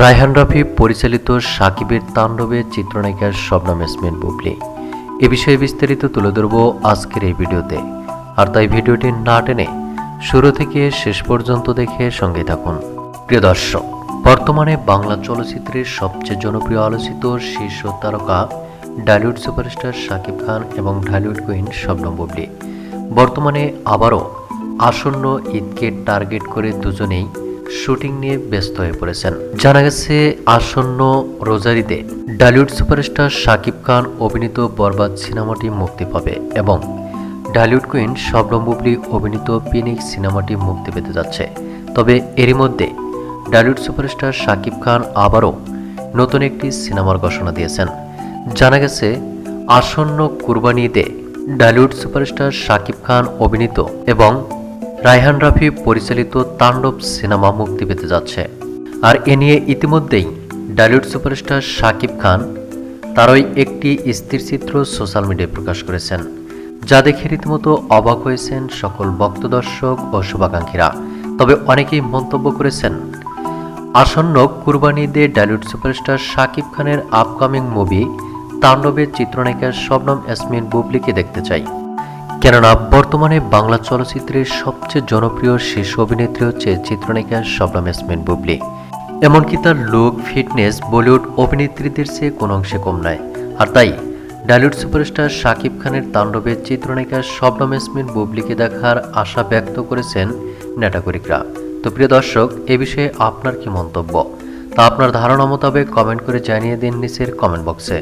রায়হান রফি পরিচালিত সাকিবের তাণ্ডবে চিত্রনায়িকা শবনম ইয়াসমিন বুবলি। এ বিষয়ে বিস্তারিত তুলে ধরব আজকের এই ভিডিওতে। আর তাই ভিডিওটি না টেনে শুরু থেকে শেষ পর্যন্ত দেখে সঙ্গে থাকুন। প্রিয় দর্শক, বর্তমানে বাংলা চলচ্চিত্রের সবচেয়ে জনপ্রিয় আলোচিত শীর্ষ তারকা ডালিউড সুপারস্টার শাকিব খান এবং ঢালিউড কুইন শবনম বুবলি। বর্তমানে আবারও আসন্ন ঈদকে টার্গেট করে দুজনেই শুটিং নিয়ে ব্যস্ত হয়ে পড়েছেন। জানা গেছে, আসন্ন রোজারিতে ডালিউড সুপারস্টার শাকিব খান অভিনীত বরবাদ সিনেমাটি মুক্তি পাবে এবং ডালিউড কুইন শবনম বুবলি অভিনীত পিনিক্স সিনেমাটি মুক্তি পেতে যাচ্ছে। তবে এরই মধ্যে ডালিউড সুপারস্টার শাকিব খান আবারও নতুন একটি সিনেমার ঘোষণা দিয়েছেন। জানা গেছে, আসন্ন কুরবানিতে ডালিউড সুপারস্টার শাকিব খান অভিনীত এবং রায়হান রাফি পরিচালিত তাণ্ডব সিনেমা মুক্তি পেতে যাচ্ছে। আর এ নিয়ে ইতিমধ্যেই ডালিউড সুপারস্টার শাকিব খান তারই একটি স্থির চিত্র সোশ্যাল মিডিয়ায় প্রকাশ করেছেন, যা দেখে রীতিমতো অবাক হয়েছেন সকল ভক্ত দর্শক ও শুভাকাঙ্ক্ষীরা। তবে অনেকেই মন্তব্য করেছেন, আসন্ন কুরবানি ঈদে ডালিউড সুপারস্টার শাকিব খানের আপকামিং মুভি তাণ্ডবের চিত্রনায়িকা শবনম ইয়াসমিন বুবলিকে দেখতে চাই। কেননা বর্তমানে বাংলা চলচ্চিত্রের সবচেয়ে জনপ্রিয় শীর্ষ অভিনেত্রী হচ্ছে চিত্রনায়িকা শবনম ইয়াসমিন বুবলি। এমনকি তার লুক ফিটনেস বলিউড অভিনেত্রীদের চেয়ে কোনো অংশে কম নয়। আর তাই ডালিউড সুপারস্টার শাকিব খানের তাণ্ডবের চিত্রনায়িকা শবনম ইয়াসমিন বুবলিকে দেখার আশা ব্যক্ত করেছেন নেটাকরিকরা তো প্রিয় দর্শক, এ বিষয়ে আপনার কি মন্তব্য? তা আপনার ধারণা মোতাবেক কমেন্ট করে জানিয়ে দিন নিচের কমেন্ট বক্সে